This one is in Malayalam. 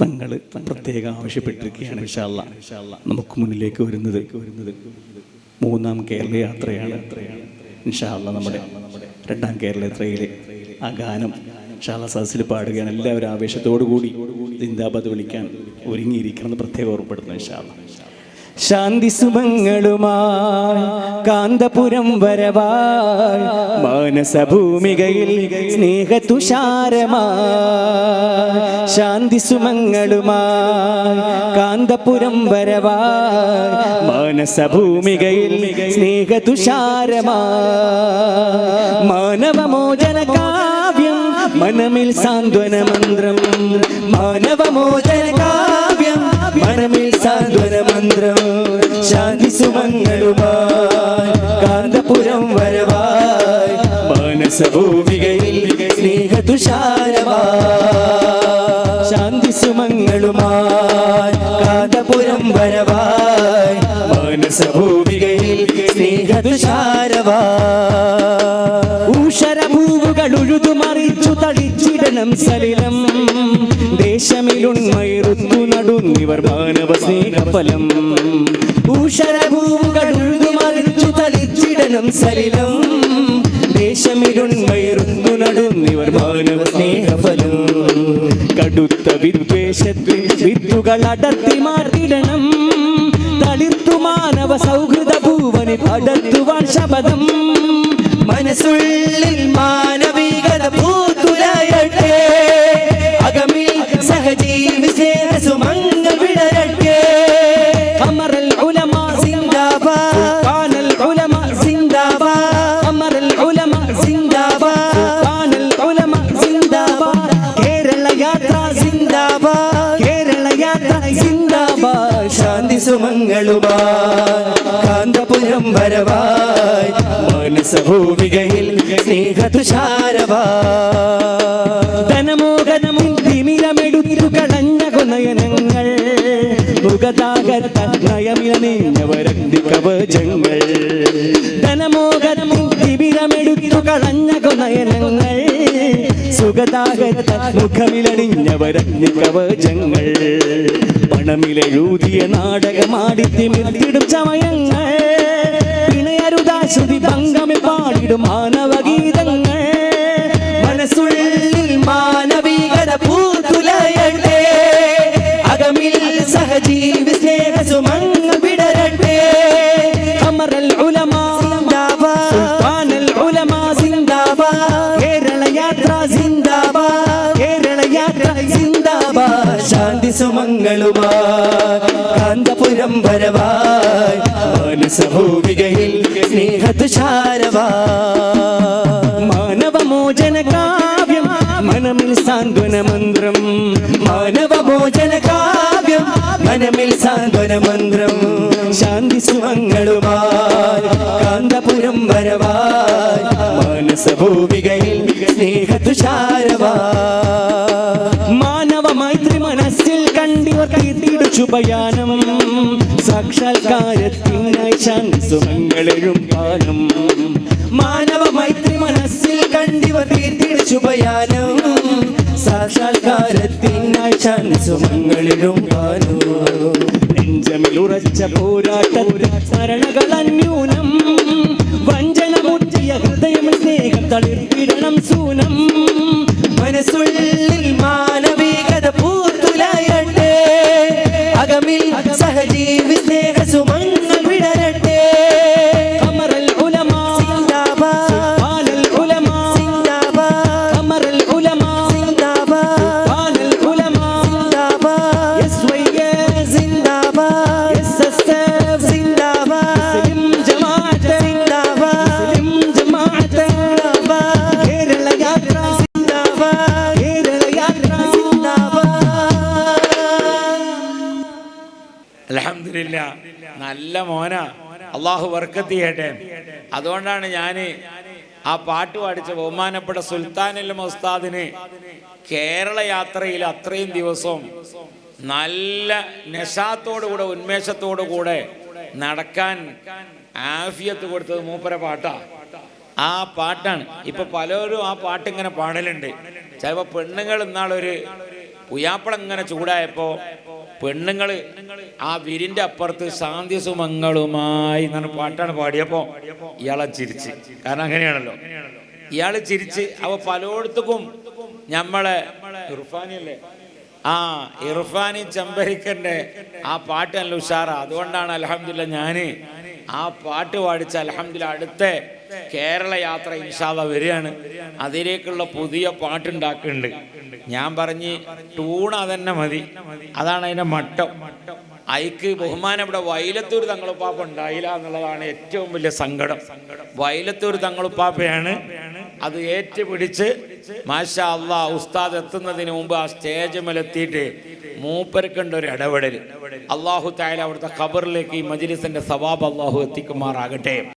തങ്ങൾ പ്രത്യേകം ആവശ്യപ്പെട്ടിരിക്കുകയാണ് നമുക്ക് മുന്നിലേക്ക് വരുന്നത് മൂന്നാം കേരള യാത്രയാണ്. നമ്മുടെ രണ്ടാം കേരള യാത്രയിലെ ആ ഗാനം ഇൻഷാല്ല സദസ്സിൽ പാടുകയാണ്. എല്ലാവരും ആവേശത്തോടു കൂടി സിന്ദാബാദ് വിളിക്കാൻ ഒരുങ്ങിയിരിക്കണമെന്ന് പ്രത്യേകം ഓർപ്പെടുന്നു ഇൻഷാല്ല ശാന്തി സുഖങ്ങളുമായി കാന്തപുരം വരവായി മാനസഭൂമികയിൽ സ്നേഹതുഷാരമായി ശാന്തി സുമങ്ങളുമായി കാന്തപുരം വരവായി മാനസഭൂമികയിൽ സ്നേഹതുഷാരമായി മാനവമോചന കാവ്യം മനമിൽ സാന്ത്വന മന്ത്രം മാനസഭൂമികയിൽ സ്നേഹതുഷാരമായി ശാന്തി സുമങ്ങളുമായി കാന്തപുരം വരവായി മാനസഭൂമികയിൽ സ്നേഹതുഷാരമായി ഊഷരഭൂവുകൾ ഉഴുതുമറിച്ചു തളിച്ചിടണം സലിലം ദേശമിലുണ്മയിറുത്തു നടുന്നിവർ മാനവ സ്നേഹഫലം ഊഷരഭൂവുകൾ ഉഴുതുമറിച്ചു തളിച്ചിടണം സലിലം ദേശമിലുണ്മയിറുത്തു നടുന്നിവർ മാനവ സ്നേഹഫലം കടുത്ത വിദ്വേഷത്തിൽ വിത്തുകൾ അടർത്തി മാറ്റിടണം തളിർത്തു മാനവ സൗഹൃദ ഭൂവനി പടർത്തുവാൻ ശപഥം. മനസ്സുള്ളിൽ മാനവികത പൂത്തുലയട്ടെ കാന്തപുരം വരവായി മനസഭൂമികയിൽ സ്നേഹതുഷാരവായി ധനമോഹനമും തിമിരമെടുത്തു കളഞ്ഞ കുനയനങ്ങൾ മുഖതാകത്ത നയമിലനീഞ്ഞവരന്തി കവചങ്ങൾ തിമിരമെടുത്തു കളഞ്ഞ കൊനയനങ്ങൾ സുഖതാകത്ത മുഖമിലണിഞ്ഞവരന്തി കവചങ്ങൾ പണമിലെഴുതിയ നാടകമാടി തിമിർത്തിടും ചമയങ്ങൾ. പിണയരുതാശ്രുതി തങ്കമി പാടിടും മാനവഗീതങ്ങൾ. കാന്തപുരം വരവായി മാനസഭൂമികയിൽ സ്നേഹതുഷാരവാ മാനവമോചന കാവ്യം മനമിൽ സാന്ത്വന മന്ത്രം മാനവമോചന കാവ്യം മനമിൽ സാന്ത്വന മന്ത്രം ശാന്തി സുമങ്ങളുമായി കാന്തപുരം മാനസഭൂമികയിൽ സ്നേഹതുഷാരവായി ശുഭയാനം സാക്ഷാത്കാരത്തിനായി ശാന്തി സുമങ്ങളെഴും പാനം. മാനവ മൈത്രി മനസ്സിൽ കണ്ടിവ തീർത്തി ശുഭയാനം. സാക്ഷാത്കാരത്തിനായി ശാന്തി സുമങ്ങളിലും പാനം. നെഞ്ചമിൽ ഉറച്ച പോരാട്ടത്തിൽ സ്മരണകൾ അന്യൂനം അലഹമില്ല നല്ല മോന. അള്ളാഹു വർക്കത്ത് ചെയ്യട്ടെ. അതുകൊണ്ടാണ് ഞാൻ ആ പാട്ട് പാടിച്ച ബഹുമാനപ്പെട്ട സുൽത്താനിൽ മൊസ്താദിന് കേരള യാത്രയിൽ അത്രയും ദിവസം നല്ല നശാത്തോടു കൂടെ ഉന്മേഷത്തോടു കൂടെ നടക്കാൻ ആഫിയത്ത് കൊടുത്തത് മൂപ്പര പാട്ടാ. ആ പാട്ടാണ്. ഇപ്പൊ പലരും ആ പാട്ട് ഇങ്ങനെ പാടലുണ്ട്. ചിലപ്പോൾ പെണ്ണുങ്ങൾ ഇന്നാളൊരു പുയാപ്പളം ഇങ്ങനെ ചൂടായപ്പോ പെണ്ണുങ്ങൾ ആ വിരിന്റെ അപ്പുറത്ത് ശാന്തി സുമങ്ങളുമായി എന്നാണ് പാട്ടാണ് പാടിയപ്പോ ഇയാളെ ചിരിച്ച്. കാരണം അങ്ങനെയാണല്ലോ. ഇയാൾ ചിരിച്ച് അവ പലയിടത്തും നമ്മളെ ഇർഫാനിയല്ലേ? ആ ഇർഫാനി ചമ്പരിക്കന്റെ ആ പാട്ട് നല്ല ഉഷാറാ. അതുകൊണ്ടാണ് അലഹമില്ല ഞാൻ ആ പാട്ട് പാടിച്ച അലഹമില്ല അടുത്ത കേരള യാത്ര ഇൻഷാദ വരികയാണ്. അതിലേക്കുള്ള പുതിയ പാട്ടുണ്ടാക്കുന്നുണ്ട്. ഞാൻ പറഞ്ഞ് ടൂൺ തന്നെ മതി. അതാണ് അതിന്റെ മട്ടം. അയക്ക് ബഹുമാനം ഇവിടെ വൈലത്തൂർ തങ്ങളുപ്പാപ്പ ഉണ്ടായില്ല എന്നുള്ളതാണ് ഏറ്റവും വലിയ സങ്കടം. വൈലത്തൂർ തങ്ങളുപ്പാപ്പയാണ് അത് ഏറ്റുപിടിച്ച് മാഷാ അള്ളാ ഉസ്താദ് എത്തുന്നതിന് മുമ്പ് ആ സ്റ്റേജ് മേലെത്തിയിട്ട് മൂപ്പർക്കുണ്ട് ഒരു ഇടപെടൽ അള്ളാഹു തായാലും അവിടുത്തെ ഖബറിലേക്ക് ഈ മജിലിസിന്റെ സവാബ് അള്ളാഹു എത്തിക്കുമാറാകട്ടെ.